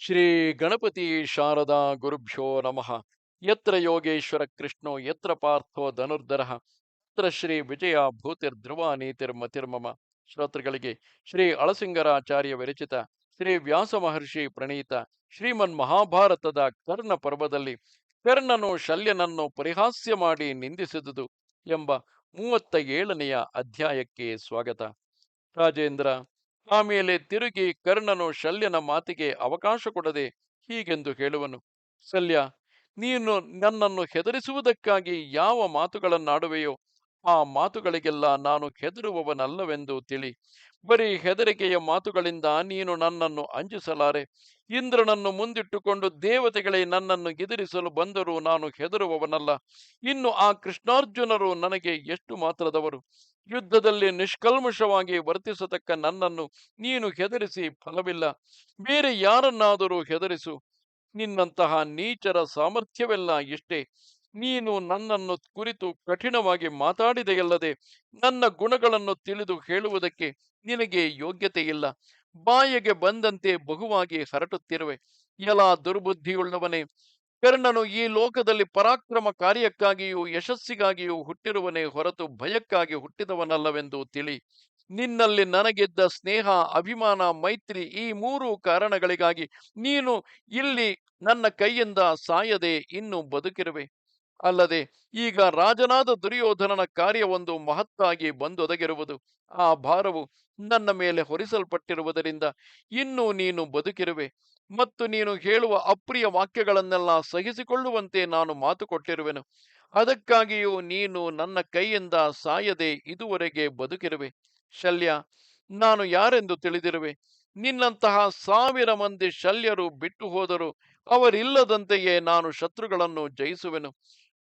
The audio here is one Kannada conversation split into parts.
ಶ್ರೀ ಗಣಪತಿ ಶಾರದಾ ಗುರುಭ್ಯೋ ನಮಃ. ಯತ್ರ ಯೋಗೇಶ್ವರ ಕೃಷ್ಣೋ, ಯತ್ರ ಪಾರ್ಥೋ ಧನುರ್ಧರ. ಯತ್ರ ಶ್ರೀ ವಿಜಯ ಭೂತಿರ್ಧ್ರುವ ನೀತಿರ್ಮತಿರ್ಮಮ ಶ್ರೋತೃಗಳಿಗೆ ಶ್ರೀ ಅಳಸಿಂಗರಾಚಾರ್ಯ ವಿರಚಿತ ಶ್ರೀ ವ್ಯಾಸ ಮಹರ್ಷಿ ಪ್ರಣೀತ ಶ್ರೀಮನ್ ಮಹಾಭಾರತದ ಕರ್ಣ ಪರ್ವದಲ್ಲಿ ಕರ್ಣನು ಶಲ್ಯನನ್ನು ಪರಿಹಾಸ್ಯ ಮಾಡಿ ನಿಂದಿಸಿದುದು ಎಂಬ ಮೂವತ್ತ ಏಳನೆಯ ಅಧ್ಯಾಯಕ್ಕೆ ಸ್ವಾಗತ. ರಾಜೇಂದ್ರ ಆಮೇಲೆ ತಿರುಗಿ ಕರ್ಣನು ಶಲ್ಯನ ಮಾತಿಗೆ ಅವಕಾಶ ಕೊಡದೆ ಹೀಗೆಂದು ಹೇಳುವನು, ಶಲ್ಯ, ನೀನು ನನ್ನನ್ನು ಹೆದರಿಸುವುದಕ್ಕಾಗಿ ಯಾವ ಮಾತುಗಳನ್ನಾಡುವೆಯೋ ಆ ಮಾತುಗಳಿಗೆಲ್ಲ ನಾನು ಹೆದರುವವನಲ್ಲವೆಂದು ತಿಳಿ. ಬರೀ ಹೆದರಿಕೆಯ ಮಾತುಗಳಿಂದ ನೀನು ನನ್ನನ್ನು ಅಂಜಿಸಲಾರೆ. ಇಂದ್ರನನ್ನು ಮುಂದಿಟ್ಟುಕೊಂಡು ದೇವತೆಗಳೇ ನನ್ನನ್ನು ಎದುರಿಸಲು ಬಂದರೂ ನಾನು ಹೆದರುವವನಲ್ಲ. ಇನ್ನು ಆ ಕೃಷ್ಣಾರ್ಜುನರು ನನಗೆ ಎಷ್ಟು ಮಾತ್ರದವರು? ಯುದ್ಧದಲ್ಲಿ ನಿಷ್ಕಲ್ಮಷವಾಗಿ ವರ್ತಿಸತಕ್ಕ ನನ್ನನ್ನು ನೀನು ಹೆದರಿಸಿ ಫಲವಿಲ್ಲ. ಬೇರೆ ಯಾರನ್ನಾದರೂ ಹೆದರಿಸು. ನಿನ್ನಂತಹ ನೀಚರ ಸಾಮರ್ಥ್ಯವೆಲ್ಲ ಇಷ್ಟೇ. ನೀನು ನನ್ನನ್ನು ಕುರಿತು ಕಠಿಣವಾಗಿ ಮಾತಾಡಿದೆಯಲ್ಲದೆ ನನ್ನ ಗುಣಗಳನ್ನು ತಿಳಿದು ಹೇಳುವುದಕ್ಕೆ ನಿನಗೆ ಯೋಗ್ಯತೆ ಇಲ್ಲ ಬಾಯಿಗೆ ಬಂದಂತೆ ಬಹುವಾಗಿ ಹರಟುತ್ತಿರುವೆ. ಎಲ ದುರ್ಬುದ್ಧಿಯುಳ್ಳವನೇ, ಕರ್ಣನು ಈ ಲೋಕದಲ್ಲಿ ಪರಾಕ್ರಮ ಕಾರ್ಯಕ್ಕಾಗಿಯೂ ಯಶಸ್ಸಿಗಾಗಿಯೂ ಹುಟ್ಟಿರುವನೇ ಹೊರತು ಭಯಕ್ಕಾಗಿ ಹುಟ್ಟಿದವನಲ್ಲವೆಂದು ತಿಳಿ. ನಿನ್ನಲ್ಲಿ ನನಗಿದ್ದ ಸ್ನೇಹ, ಅಭಿಮಾನ, ಮೈತ್ರಿ ಈ ಮೂರು ಕಾರಣಗಳಿಗಾಗಿ ನೀನು ಇಲ್ಲಿ ನನ್ನ ಕೈಯಿಂದ ಸಾಯದೆ ಇನ್ನು ಬದುಕಿರುವೆ. ಅಲ್ಲದೆ ಈಗ ರಾಜನಾದ ದುರ್ಯೋಧನನ ಕಾರ್ಯವೊಂದು ಮಹತ್ತಾಗಿ ಬಂದೊದಗಿರುವುದು. ಆ ಭಾರವು ನನ್ನ ಮೇಲೆ ಹೊರಿಸಲ್ಪಟ್ಟಿರುವುದರಿಂದ ಇನ್ನೂ ನೀನು ಬದುಕಿರುವೆ ಮತ್ತು ನೀನು ಹೇಳುವ ಅಪ್ರಿಯ ವಾಕ್ಯಗಳನ್ನೆಲ್ಲ ಸಹಿಸಿಕೊಳ್ಳುವಂತೆ ನಾನು ಮಾತು ಕೊಟ್ಟಿರುವೆನು. ಅದಕ್ಕಾಗಿಯೂ ನೀನು ನನ್ನ ಕೈಯಿಂದ ಸಾಯದೆ ಇದುವರೆಗೆ ಬದುಕಿರುವೆ. ಶಲ್ಯ, ನಾನು ಯಾರೆಂದು ತಿಳಿದಿರುವೆ? ನಿನ್ನಂತಹ ಸಾವಿರ ಮಂದಿ ಶಲ್ಯರು ಬಿಟ್ಟು ಹೋದರು ಅವರಿಲ್ಲದಂತೆಯೇ ನಾನು ಶತ್ರುಗಳನ್ನು ಜಯಿಸುವೆನು.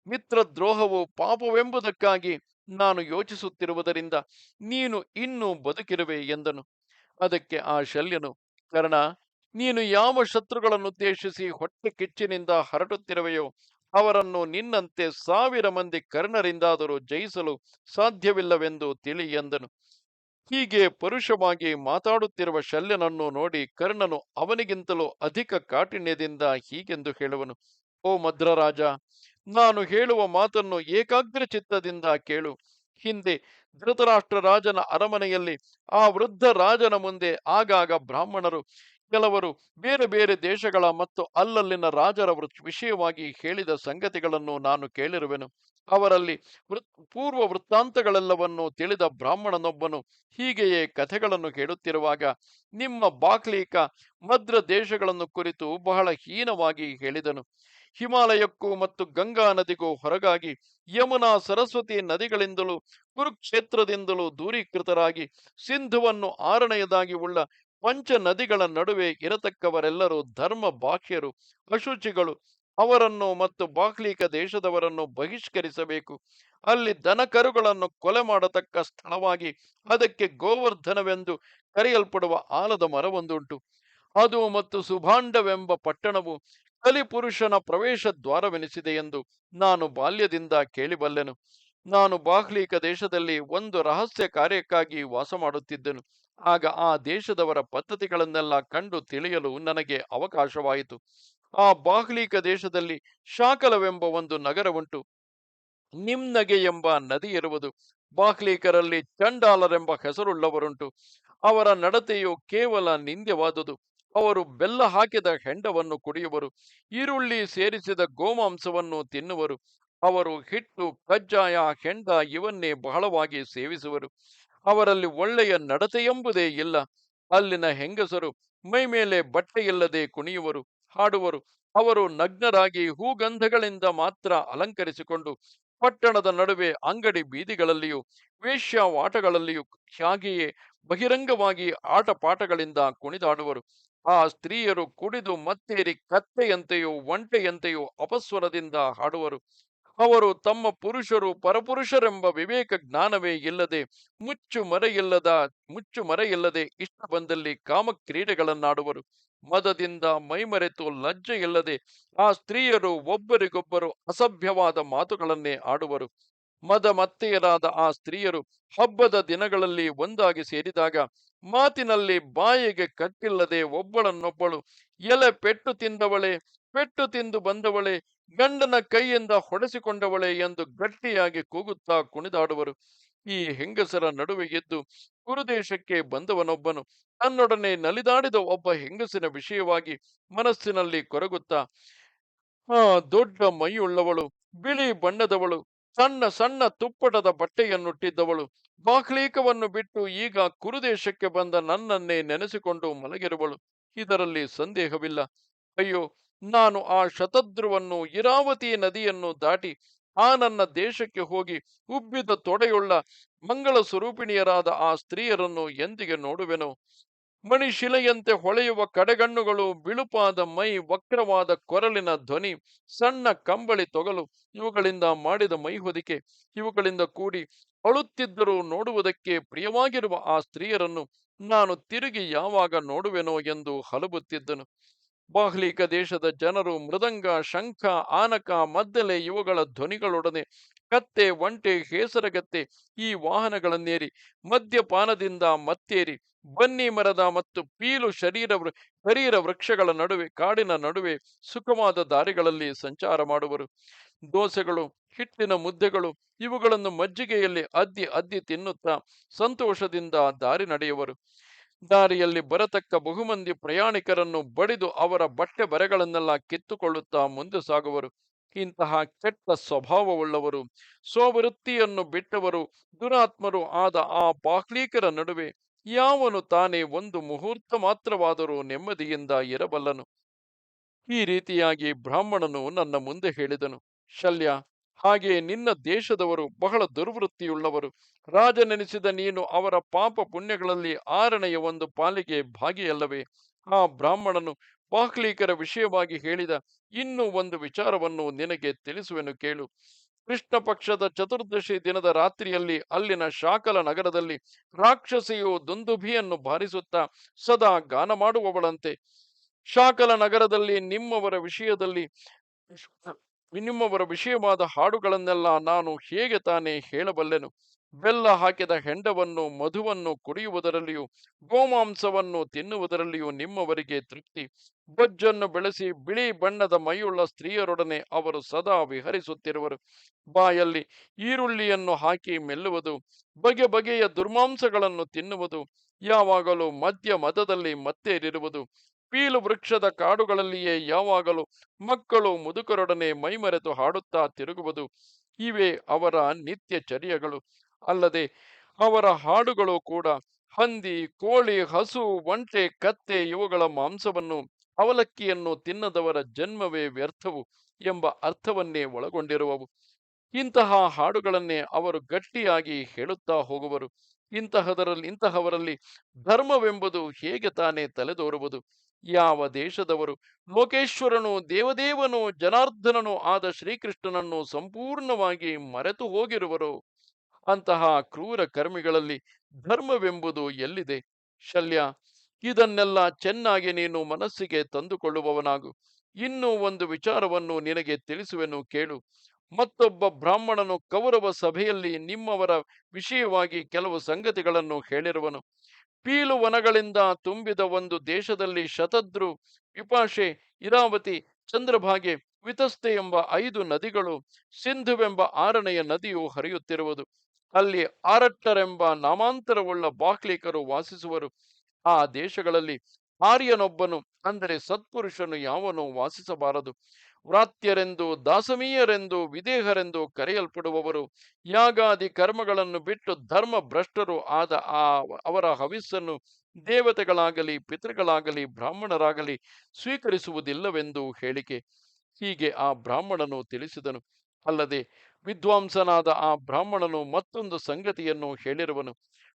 ಮಿತ್ರದ್ರೋಹವು ಪಾಪವೆಂಬುದಕ್ಕಾಗಿ ನಾನು ಯೋಚಿಸುತ್ತಿರುವುದರಿಂದ ನೀನು ಇನ್ನೂ ಬದುಕಿರುವೆ ಎಂದನು. ಅದಕ್ಕೆ ಆ ಶಲ್ಯನು, ಕರ್ಣ, ನೀನು ಯಾವ ಶತ್ರುಗಳನ್ನುದ್ದೇಶಿಸಿ ಹೊಟ್ಟೆ ಕಿಚ್ಚಿನಿಂದ ಹರಡುತ್ತಿರುವೆಯೋ ಅವರನ್ನು ನಿನ್ನಂತೆ ಸಾವಿರ ಮಂದಿ ಕರ್ಣರಿಂದಾದರೂ ಜಯಿಸಲು ಸಾಧ್ಯವಿಲ್ಲವೆಂದು ತಿಳಿ ಎಂದನು. ಹೀಗೆ ಪರುಷವಾಗಿ ಮಾತಾಡುತ್ತಿರುವ ಶಲ್ಯನನ್ನು ನೋಡಿ ಕರ್ಣನು ಅವನಿಗಿಂತಲೂ ಅಧಿಕ ಕಾಠಿಣ್ಯದಿಂದ ಹೀಗೆಂದು ಹೇಳುವನು, ಓ ಮದ್ರರಾಜ, ನಾನು ಹೇಳುವ ಮಾತನ್ನು ಏಕಾಗ್ರ ಚಿತ್ತದಿಂದ ಕೇಳು. ಹಿಂದೆ ಧೃತರಾಷ್ಟ್ರ ರಾಜನ ಅರಮನೆಯಲ್ಲಿ ಆ ವೃದ್ಧ ರಾಜನ ಮುಂದೆ ಆಗಾಗ ಬ್ರಾಹ್ಮಣರು, ಕೆಲವರು ಬೇರೆ ಬೇರೆ ದೇಶಗಳ ಮತ್ತು ಅಲ್ಲಲ್ಲಿನ ರಾಜರ ವಿಷಯವಾಗಿ ಹೇಳಿದ ಸಂಗತಿಗಳನ್ನು ನಾನು ಕೇಳಿರುವೆನು. ಅವರಲ್ಲಿ ವೃತ್, ಪೂರ್ವ ವೃತ್ತಾಂತಗಳೆಲ್ಲವನ್ನು ತಿಳಿದ ಬ್ರಾಹ್ಮಣನೊಬ್ಬನು ಹೀಗೆಯೇ ಕಥೆಗಳನ್ನು ಹೇಳುತ್ತಿರುವಾಗ ನಿಮ್ಮ ಬಾಕ್ಲೀಕ ಮದ್ರ ದೇಶಗಳನ್ನು ಕುರಿತು ಬಹಳ ಹೀನವಾಗಿ ಹೇಳಿದನು. ಹಿಮಾಲಯಕ್ಕೂ ಮತ್ತು ಗಂಗಾ ನದಿಗೂ ಹೊರಗಾಗಿ ಯಮುನಾ ಸರಸ್ವತಿ ನದಿಗಳಿಂದಲೂ ಕುರುಕ್ಷೇತ್ರದಿಂದಲೂ ದೂರೀಕೃತರಾಗಿ ಸಿಂಧುವನ್ನು ಆರನೆಯದಾಗಿ ಉಳ್ಳ ಪಂಚ ನದಿಗಳ ನಡುವೆ ಇರತಕ್ಕವರೆಲ್ಲರೂ ಧರ್ಮ ಬಾಹ್ಯರು, ಅಶುಚಿಗಳು ಅವರನ್ನು ಮತ್ತು ಬಾಹ್ಲೀಕ ದೇಶದವರನ್ನು ಬಹಿಷ್ಕರಿಸಬೇಕು. ಅಲ್ಲಿ ದನಕರುಗಳನ್ನು ಕೊಲೆ ಮಾಡತಕ್ಕ ಸ್ಥಳವಾಗಿ ಅದಕ್ಕೆ ಗೋವರ್ಧನವೆಂದು ಕರೆಯಲ್ಪಡುವ ಆಲದ ಮರವೊಂದುಂಟು. ಅದು ಮತ್ತು ಸುಭಾಂಡವೆಂಬ ಪಟ್ಟಣವು ಕಲಿಪುರುಷನ ಪ್ರವೇಶ ದ್ವಾರವೆನಿಸಿದೆ ಎಂದು ನಾನು ಬಾಲ್ಯದಿಂದ ಕೇಳಿಬಲ್ಲೆನು. ನಾನು ಬಾಹ್ಲೀಕ ದೇಶದಲ್ಲಿ ಒಂದು ರಹಸ್ಯ ಕಾರ್ಯಕ್ಕಾಗಿ ವಾಸ ಮಾಡುತ್ತಿದ್ದೆನು ಆಗ ಆ ದೇಶದವರ ಪದ್ಧತಿಗಳನ್ನೆಲ್ಲ ಕಂಡು ತಿಳಿಯಲು ನನಗೆ ಅವಕಾಶವಾಯಿತು. ಆ ಬಾಹ್ಲೀಕ ದೇಶದಲ್ಲಿ ಶಾಕಲವೆಂಬ ಒಂದು ನಗರವುಂಟು. ನಿಮ್ನಗೆ ಎಂಬ ನದಿ ಇರುವುದು ಬಾಹ್ಲೀಕರಲ್ಲಿ ಚಂಡಾಲರೆಂಬ ಹೆಸರುಳ್ಳವರುಂಟು. ಅವರ ನಡತೆಯು ಕೇವಲ ನಿಂದ್ಯವಾದುದು. ಅವರು ಬೆಲ್ಲ ಹಾಕಿದ ಹೆಂಡವನ್ನು ಕುಡಿಯುವರು, ಈರುಳ್ಳಿ ಸೇರಿಸಿದ ಗೋಮಾಂಸವನ್ನು ತಿನ್ನುವರು. ಅವರು ಹಿಟ್ಟು, ಕಜ್ಜಾಯ, ಹೆಂಡ ಇವನ್ನೇ ಬಹಳವಾಗಿ ಸೇವಿಸುವರು. ಅವರಲ್ಲಿ ಒಳ್ಳೆಯ ನಡತೆಯೆಂಬುದೇ ಇಲ್ಲ. ಅಲ್ಲಿನ ಹೆಂಗಸರು ಮೈಮೇಲೆ ಬಟ್ಟೆಯಿಲ್ಲದೆ ಕುಣಿಯುವರು. ಹಾಡುವರು. ಅವರು ನಗ್ನರಾಗಿ ಹೂಗಂಧಗಳಿಂದ ಮಾತ್ರ ಅಲಂಕರಿಸಿಕೊಂಡು ಪಟ್ಟಣದ ನಡುವೆ ಅಂಗಡಿ ಬೀದಿಗಳಲ್ಲಿಯೂ, ವೇಶ್ಯಾವಾಟಗಳಲ್ಲಿಯೂ ಹಾಗೆಯೇ ಬಹಿರಂಗವಾಗಿ ಆಟಪಾಠಗಳಿಂದ ಕುಣಿದಾಡುವರು. ಆ ಸ್ತ್ರೀಯರು ಕುಡಿದು ಮತ್ತೇರಿ ಕತ್ತೆಯಂತೆಯೋ, ಒಂಟೆಯಂತೆಯೋ ಅಪಸ್ವರದಿಂದ ಹಾಡುವರು. ಅವರು ತಮ್ಮ ಪುರುಷರು ಪರಪುರುಷರೆಂಬ ವಿವೇಕ ಜ್ಞಾನವೇ ಇಲ್ಲದೆ ಮುಚ್ಚು ಮರೆಯಿಲ್ಲದ ಮುಚ್ಚು ಮರೆಯಿಲ್ಲದೆ ಇಷ್ಟ ಬಂದಲ್ಲಿ ಕಾಮಕ್ರೀಡೆಗಳನ್ನಾಡುವರು. ಮದದಿಂದ ಮೈಮರೆತು ಲಜ್ಜೆ ಇಲ್ಲದೆ ಆ ಸ್ತ್ರೀಯರು ಒಬ್ಬರಿಗೊಬ್ಬರು ಅಸಭ್ಯವಾದ ಮಾತುಗಳನ್ನೇ ಆಡುವರು. ಮದ ಮತ್ತೆಯರಾದ ಆ ಸ್ತ್ರೀಯರು ಹಬ್ಬದ ದಿನಗಳಲ್ಲಿ ಒಂದಾಗಿ ಸೇರಿದಾಗ ಮಾತಿನಲ್ಲಿ ಬಾಯಿಗೆ ಕಟ್ಟಿಲ್ಲದೆ ಒಬ್ಬಳನ್ನೊಬ್ಬಳು ಎಲೆ ಪೆಟ್ಟು ತಿಂದವಳೆ, ಪೆಟ್ಟು ತಿಂದು ಬಂದವಳೆ ಗಂಡನ ಕೈಯಿಂದ ಹೊಡೆಸಿಕೊಂಡವಳೆ ಎಂದು ಗಟ್ಟಿಯಾಗಿ ಕೂಗುತ್ತಾ ಕುಣಿದಾಡುವರು. ಈ ಹೆಂಗಸರ ನಡುವೆ ಎದ್ದು ಕುರುದೇಶಕ್ಕೆ ಬಂದವನೊಬ್ಬನು ತನ್ನೊಡನೆ ನಲಿದಾಡಿದ ಒಬ್ಬ ಹೆಂಗಸಿನ ವಿಷಯವಾಗಿ ಮನಸ್ಸಿನಲ್ಲಿ ಕೊರಗುತ್ತಾ ಆ ದೊಡ್ಡ ಮೈಯುಳ್ಳವಳು, ಬಿಳಿ ಬಣ್ಣದವಳು, ಸಣ್ಣ ಸಣ್ಣ ತುಪ್ಪಟದ ಬಟ್ಟೆಯನ್ನುಟ್ಟಿದ್ದವಳು ಬಾಹ್ಲೀಕವನ್ನು ಬಿಟ್ಟು ಈಗ ಕುರುದೇಶಕ್ಕೆ ಬಂದ ನನ್ನನ್ನೇ ನೆನೆಸಿಕೊಂಡು ಮಲಗಿರುವಳು. ಇದರಲ್ಲಿ ಸಂದೇಹವಿಲ್ಲ. ಅಯ್ಯೋ ನಾನು ಆ ಶತದ್ರುವನ್ನು ಇರಾವತಿ ನದಿಯನ್ನು ದಾಟಿ ಆ ನನ್ನ ದೇಶಕ್ಕೆ ಹೋಗಿ ಉಬ್ಬಿದ ತೊಡೆಯುಳ್ಳ ಮಂಗಳ ಸ್ವರೂಪಿಣಿಯರಾದ ಆ ಸ್ತ್ರೀಯರನ್ನು ಎಂದಿಗೆ ನೋಡುವೆನೋ? ಮಣಿಶಿಲೆಯಂತೆ ಹೊಳೆಯುವ ಕಡೆಗಣ್ಣುಗಳು, ಬಿಳುಪಾದ ಮೈ, ವಕ್ರವಾದ ಕೊರಲಿನ ಧ್ವನಿ, ಸಣ್ಣ ಕಂಬಳಿ ತೊಗಲು, ಇವುಗಳಿಂದ ಮಾಡಿದ ಮೈ ಹೊದಿಕೆ ಇವುಗಳಿಂದ ಕೂಡಿ ಅಳುತ್ತಿದ್ದರೂ ನೋಡುವುದಕ್ಕೆ ಪ್ರಿಯವಾಗಿರುವ ಆ ಸ್ತ್ರೀಯರನ್ನು ನಾನು ತಿರುಗಿ ಯಾವಾಗ ನೋಡುವೆನೋ ಎಂದು ಹಲಬುತ್ತಿದ್ದನು. ಬಾಹ್ಲಿಕ ದೇಶದ ಜನರು ಮೃದಂಗ, ಶಂಖ, ಆನಕ, ಮದ್ದಲೆ ಇವುಗಳ ಧ್ವನಿಗಳೊಡನೆ ಕತ್ತೆ, ಒಂಟೆ, ಹೇಸರಗತ್ತೆ ಈ ವಾಹನಗಳನ್ನೇರಿ. ಮದ್ಯಪಾನದಿಂದ ಮತ್ತೇರಿ. ಬನ್ನಿ ಮರದ ಮತ್ತು ಪೀಲು ಶರೀರ ಶರೀರ ವೃಕ್ಷಗಳ ನಡುವೆ, ಕಾಡಿನ ನಡುವೆ ಸುಖವಾದ ದಾರಿಗಳಲ್ಲಿ ಸಂಚಾರ ಮಾಡುವರು. ದೋಸೆಗಳು, ಹಿಟ್ಟಿನ ಮುದ್ದೆಗಳು ಇವುಗಳನ್ನು ಮಜ್ಜಿಗೆಯಲ್ಲಿ ಅದ್ದಿ ಅದ್ದಿ ತಿನ್ನುತ್ತಾ ಸಂತೋಷದಿಂದ ದಾರಿ ನಡೆಯುವರು. ದಾರಿಯಲ್ಲಿ ಬರತಕ್ಕ ಬಹುಮಂದಿ ಪ್ರಯಾಣಿಕರನ್ನು ಬಡಿದು ಅವರ ಬಟ್ಟೆ ಬರೆಗಳನ್ನೆಲ್ಲ ಕಿತ್ತುಕೊಳ್ಳುತ್ತಾ ಮುಂದೆ ಸಾಗುವರು. ಇಂತಹ ಕೆಟ್ಟ ಸ್ವಭಾವವುಳ್ಳವರು, ಸ್ವವೃತ್ತಿಯನ್ನು ಬಿಟ್ಟವರು, ದುರಾತ್ಮರು ಆದ ಆ ಬಾಹ್ಲೀಕರ ನಡುವೆ ಯಾವನು ತಾನೇ ಒಂದು ಮುಹೂರ್ತ ಮಾತ್ರವಾದರೂ ನೆಮ್ಮದಿಯಿಂದ ಇರಬಲ್ಲನು. ಈ ರೀತಿಯಾಗಿ ಬ್ರಾಹ್ಮಣನು ನನ್ನ ಮುಂದೆ ಹೇಳಿದನು. ಶಲ್ಯ ಹಾಗೆ ನಿನ್ನ ದೇಶದವರು ಬಹಳ ದುರ್ವೃತ್ತಿಯುಳ್ಳವರು. ರಾಜನೆನಿಸಿದ ನೀನು ಅವರ ಪಾಪ ಪುಣ್ಯಗಳಲ್ಲಿ ಆರನೆಯ ಒಂದು ಪಾಲಿಗೆ ಭಾಗಿಯಲ್ಲವೇ. ಆ ಬ್ರಾಹ್ಮಣನು ಬಾಹ್ಲೀಕರ ವಿಷಯವಾಗಿ ಹೇಳಿದ ಇನ್ನೂ ಒಂದು ವಿಚಾರವನ್ನು ನಿನಗೆ ತಿಳಿಸುವೆನು ಕೇಳು. ಕೃಷ್ಣ ಪಕ್ಷದ ಚತುರ್ದಶಿ ದಿನದ ರಾತ್ರಿಯಲ್ಲಿ ಅಲ್ಲಿನ ಶಾಕಲ ನಗರದಲ್ಲಿ ರಾಕ್ಷಸಿಯು ದುಂದುಭಿಯನ್ನು ಬಾರಿಸುತ್ತಾ ಸದಾ ಗಾನ ಮಾಡುವವಳಂತೆ. ಶಾಕಲ ನಗರದಲ್ಲಿ ನಿಮ್ಮವರ ವಿಷಯದಲ್ಲಿ ನಿಮ್ಮವರ ವಿಷಯವಾದ ಹಾಡುಗಳನ್ನೆಲ್ಲ ನಾನು ಹೇಗೆ ತಾನೇ ಹೇಳಬಲ್ಲೆನು? ಬೆಲ್ಲ ಹಾಕಿದ ಹೆಂಡವನ್ನು, ಮಧುವನ್ನು ಕುಡಿಯುವುದರಲ್ಲಿಯೂ, ಗೋಮಾಂಸವನ್ನು ತಿನ್ನುವುದರಲ್ಲಿಯೂ ನಿಮ್ಮವರಿಗೆ ತೃಪ್ತಿ. ಬೊಜ್ಜನ್ನು ಬೆಳೆಸಿ ಬಿಳಿ ಬಣ್ಣದ ಮೈಯುಳ್ಳ ಸ್ತ್ರೀಯರೊಡನೆ ಅವರು ಸದಾ ವಿಹರಿಸುತ್ತಿರುವರು. ಬಾಯಲ್ಲಿ ಈರುಳ್ಳಿಯನ್ನು ಹಾಕಿ ಮೆಲ್ಲುವುದು, ಬಗೆ ಬಗೆಯ ದುರ್ಮಾಂಸಗಳನ್ನು ತಿನ್ನುವುದು, ಯಾವಾಗಲೂ ಮದ್ಯ ಮದದಲ್ಲಿ ಮತ್ತೇರಿರುವುದು ಪೀಲು ವೃಕ್ಷದ ಕಾಡುಗಳಲ್ಲಿಯೇ ಯಾವಾಗಲೂ ಮಕ್ಕಳು ಮುದುಕರೊಡನೆ ಮೈಮರೆತು ಹಾಡುತ್ತಾ ತಿರುಗುವುದು. ಇವೆ ಅವರ ನಿತ್ಯ ಚರ್ಯಗಳು. ಅಲ್ಲದೆ ಅವರ ಹಾಡುಗಳು ಕೂಡ ಹಂದಿ, ಕೋಳಿ, ಹಸು, ಒಂಟೆ, ಕತ್ತೆ ಇವುಗಳ ಮಾಂಸವನ್ನು ಅವಲಕ್ಕಿಯನ್ನು ತಿನ್ನದವರ ಜನ್ಮವೇ ವ್ಯರ್ಥವು ಎಂಬ ಅರ್ಥವನ್ನೇ ಒಳಗೊಂಡಿರುವವು. ಇಂತಹ ಹಾಡುಗಳನ್ನೇ ಅವರು ಗಟ್ಟಿಯಾಗಿ ಹೇಳುತ್ತಾ ಹೋಗುವರು. ಇಂತಹದರಲ್ಲಿ ಇಂತಹವರಲ್ಲಿ ಧರ್ಮವೆಂಬುದು ಹೇಗೆ ತಾನೇ ತಲೆದೋರುವುದು? ಯಾವ ದೇಶದವರು ಲೋಕೇಶ್ವರನು ದೇವದೇವನು ಜನಾರ್ದನನು ಆದ ಶ್ರೀಕೃಷ್ಣನನ್ನು ಸಂಪೂರ್ಣವಾಗಿ ಮರೆತು ಹೋಗಿರುವರು? ಅಂತಹ ಕ್ರೂರ ಕರ್ಮಿಗಳಲ್ಲಿ ಧರ್ಮವೆಂಬುದು ಎಲ್ಲಿದೆ? ಶಲ್ಯ ಇದನ್ನೆಲ್ಲ ಚೆನ್ನಾಗಿ ನೀನು ಮನಸ್ಸಿಗೆ ತಂದುಕೊಳ್ಳುವವನಾಗು. ಇನ್ನೂ ಒಂದು ವಿಚಾರವನ್ನು ನಿನಗೆ ತಿಳಿಸುವೆನು ಕೇಳು. ಮತ್ತೊಬ್ಬ ಬ್ರಾಹ್ಮಣನು ಕೌರವ ಸಭೆಯಲ್ಲಿ ನಿಮ್ಮವರ ವಿಷಯವಾಗಿ ಕೆಲವು ಸಂಗತಿಗಳನ್ನು ಹೇಳಿರುವನು. ಪೀಲು ವನಗಳಿಂದ ತುಂಬಿದ ಒಂದು ದೇಶದಲ್ಲಿ ಶತದ್ರು ವಿಪಾಶೆ ಇರಾವತಿ, ಚಂದ್ರಭಾಗೆ, ವಿತಸ್ತೆ ಎಂಬ ಐದು ನದಿಗಳು, ಸಿಂಧುವೆಂಬ ಆರನೆಯ ನದಿಯು ಹರಿಯುತ್ತಿರುವುದು. ಅಲ್ಲಿ ಆರಟ್ಟರೆಂಬ ನಾಮಾಂತರವುಳ್ಳ ಬಾಹ್ಲಿಕರು ವಾಸಿಸುವರು. ಆ ದೇಶಗಳಲ್ಲಿ ಆರ್ಯನೊಬ್ಬನು, ಅಂದರೆ ಸತ್ಪುರುಷನು ಯಾವನು ವಾಸಿಸಬಾರದು. ವ್ರಾತ್ಯರೆಂದು ದಾಸಮೀಯರೆಂದು, ವಿದೇಹರೆಂದು ಕರೆಯಲ್ಪಡುವವರು, ಯಾಗಾದಿ ಕರ್ಮಗಳನ್ನು ಬಿಟ್ಟು ಧರ್ಮ ಭ್ರಷ್ಟರು ಆದ ಆ ಅವರ ಹವಿಸ್ಸನ್ನು ದೇವತೆಗಳಾಗಲಿ, ಪಿತೃಗಳಾಗಲಿ, ಬ್ರಾಹ್ಮಣರಾಗಲಿ ಸ್ವೀಕರಿಸುವುದಿಲ್ಲವೆಂದು ಹೇಳಿಕೆ. ಹೀಗೆ ಆ ಬ್ರಾಹ್ಮಣನು ತಿಳಿಸಿದನು. ಅಲ್ಲದೆ ವಿದ್ವಾಂಸನಾದ ಆ ಬ್ರಾಹ್ಮಣನು ಮತ್ತೊಂದು ಸಂಗತಿಯನ್ನು ಹೇಳಿರುವನು.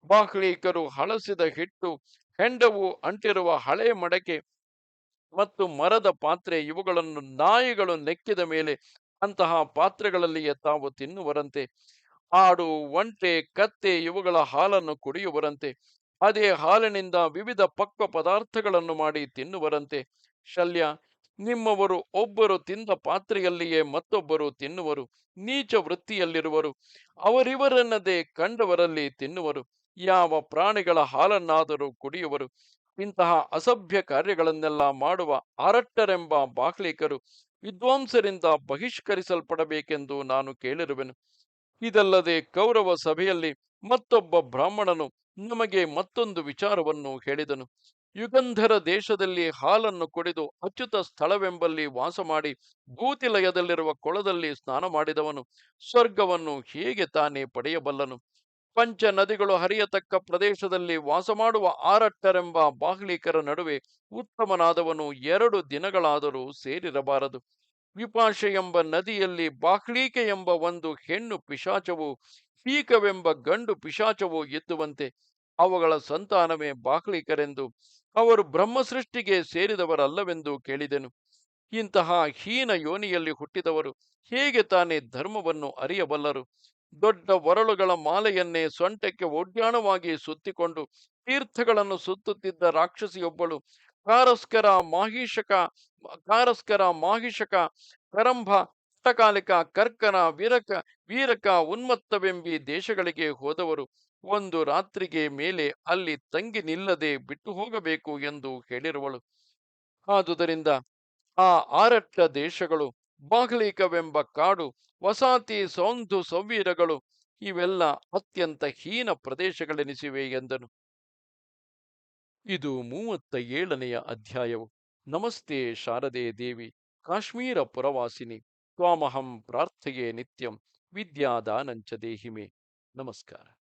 ಬಾಹ್ಲೀಕರು ಹಳಸಿದ ಹಿಟ್ಟು, ಹೆಂಡವು ಅಂಟಿರುವ ಹಳೆ ಮಡಕೆ ಮತ್ತು ಮರದ ಪಾತ್ರೆ ಇವುಗಳನ್ನು ನಾಯಿಗಳು ನೆಕ್ಕಿದ ಮೇಲೆ ಅಂತಹ ಪಾತ್ರೆಗಳಲ್ಲಿಯೇ ತಾವು ತಿನ್ನುವರಂತೆ. ಆಡು, ಒಂಟೆ, ಕತ್ತೆ ಇವುಗಳ ಹಾಲನ್ನು ಕುಡಿಯುವರಂತೆ. ಅದೇ ಹಾಲಿನಿಂದ ವಿವಿಧ ಪಕ್ವ ಪದಾರ್ಥಗಳನ್ನು ಮಾಡಿ ತಿನ್ನುವರಂತೆ. ಶಲ್ಯ, ನಿಮ್ಮವರು ಒಬ್ಬರು ತಿಂದ ಪಾತ್ರೆಯಲ್ಲಿಯೇ ಮತ್ತೊಬ್ಬರು ತಿನ್ನುವರು, ನೀಚ ವೃತ್ತಿಯಲ್ಲಿರುವರು, ಅವರಿವರನ್ನದೇ ಕಂಡವರಲ್ಲಿ ತಿನ್ನುವರು, ಯಾವ ಪ್ರಾಣಿಗಳ ಹಾಲನ್ನಾದರೂ ಕುಡಿಯುವರು ಇಂತಹ ಅಸಭ್ಯ ಕಾರ್ಯಗಳನ್ನೆಲ್ಲ ಮಾಡುವ ಆರಟ್ಟರೆಂಬ ಬಾಕ್ಲಿಕರು ವಿದ್ವಾಂಸರಿಂದ ಬಹಿಷ್ಕರಿಸಲ್ಪಡಬೇಕೆಂದು ನಾನು ಕೇಳಿರುವೆನು. ಇದಲ್ಲದೆ ಕೌರವ ಸಭೆಯಲ್ಲಿ ಮತ್ತೊಬ್ಬ ಬ್ರಾಹ್ಮಣನು ನಮಗೆ ಮತ್ತೊಂದು ವಿಚಾರವನ್ನು ಹೇಳಿದನು. ಯುಗಂಧರ ದೇಶದಲ್ಲಿ ಹಾಲನ್ನು ಕುಡಿದು ಅಚ್ಯುತ ಸ್ಥಳವೆಂಬಲ್ಲಿ ವಾಸ ಮಾಡಿ ಭೂತಿಲಯದಲ್ಲಿರುವ ಕೊಳದಲ್ಲಿ ಸ್ನಾನ ಮಾಡಿದವನು, ಸ್ವರ್ಗವನ್ನು ಹೇಗೆ ತಾನೇ ಪಡೆಯಬಲ್ಲನು? ಪಂಚ ನದಿಗಳು ಹರಿಯತಕ್ಕ ಪ್ರದೇಶದಲ್ಲಿ ವಾಸ ಮಾಡುವ ಆರಟ್ಟರೆಂಬ ಬಾಹ್ಲಿಕರ ನಡುವೆ ಉತ್ತಮನಾದವನು ಎರಡು ದಿನಗಳಾದರೂ ಸೇರಿರಬಾರದು. ವಿಪಾಶೆ ಎಂಬ ನದಿಯಲ್ಲಿ ಬಾಹ್ಲೀಕೆ ಎಂಬ ಒಂದು ಹೆಣ್ಣು ಪಿಶಾಚವು, ಪೀಕವೆಂಬ ಗಂಡು ಪಿಶಾಚವು ಎದ್ದುವಂತೆ ಅವುಗಳ ಸಂತಾನವೇ ಬಾಹ್ಲಿಕರೆಂದು ಅವರು ಬ್ರಹ್ಮಸೃಷ್ಟಿಗೆ ಸೇರಿದವರಲ್ಲವೆಂದು ಕೇಳಿದೆನು. ಇಂತಹ ಹೀನ ಯೋನಿಯಲ್ಲಿ ಹುಟ್ಟಿದವರು ಹೇಗೆ ತಾನೇ ಧರ್ಮವನ್ನು ಅರಿಯಬಲ್ಲರು? ದೊಡ್ಡ ಒರಳುಗಳ ಮಾಲೆಯನ್ನೇ ಸೊಂಟಕ್ಕೆ ಒಡ್ಯಾಣವಾಗಿ ಸುತ್ತಿಕೊಂಡು ತೀರ್ಥಗಳನ್ನು ಸುತ್ತುತ್ತಿದ್ದ ರಾಕ್ಷಸಿಯೊಬ್ಬಳು ಕಾರಸ್ಕರ ಮಾಹಿಷಕ ಕಾರಸ್ಕರ ಮಾಹಿಷಕ, ಕರಂಭ ಹಸ್ತಕಾಲಿಕ ಕರ್ಕನ ವೀರಕ ವೀರಕ, ಉನ್ಮತ್ತವೆಂಬಿ ದೇಶಗಳಿಗೆ ಹೋದವರು. ಒಂದು ರಾತ್ರಿಗೆ ಮೇಲೆ ಅಲ್ಲಿ ತಂಗಿ ನಿಲ್ಲದೆ ಬಿಟ್ಟು ಹೋಗಬೇಕು ಎಂದು ಹೇಳಿರುವಳು. ಆದುದರಿಂದ ಆ ಆರಟ್ಟ ದೇಶಗಳು ಬಾಗ್ಲೀಕವೆಂಬ ಕಾಡು, ವಸಾತಿ ಸೌಂಧು ಸೌವೀರಗಳು ಇವೆಲ್ಲ ಅತ್ಯಂತ ಹೀನ ಪ್ರದೇಶಗಳೆನಿಸಿವೆ ಎಂದನು. ಇದು ಮೂವತ್ತ ಏಳನೆಯ ಅಧ್ಯಾಯವು. ನಮಸ್ತೆ ಶಾರದೆ ದೇವಿ, ಕಾಶ್ಮೀರ ಪುರವಾಸಿನಿ, ತ್ವಾಮಹಂ ಪ್ರಾರ್ಥೆಯೇ ನಿತ್ಯಂ, ವಿದ್ಯಾದಾನಂಚ ದೇಹಿಮೆ. ನಮಸ್ಕಾರ.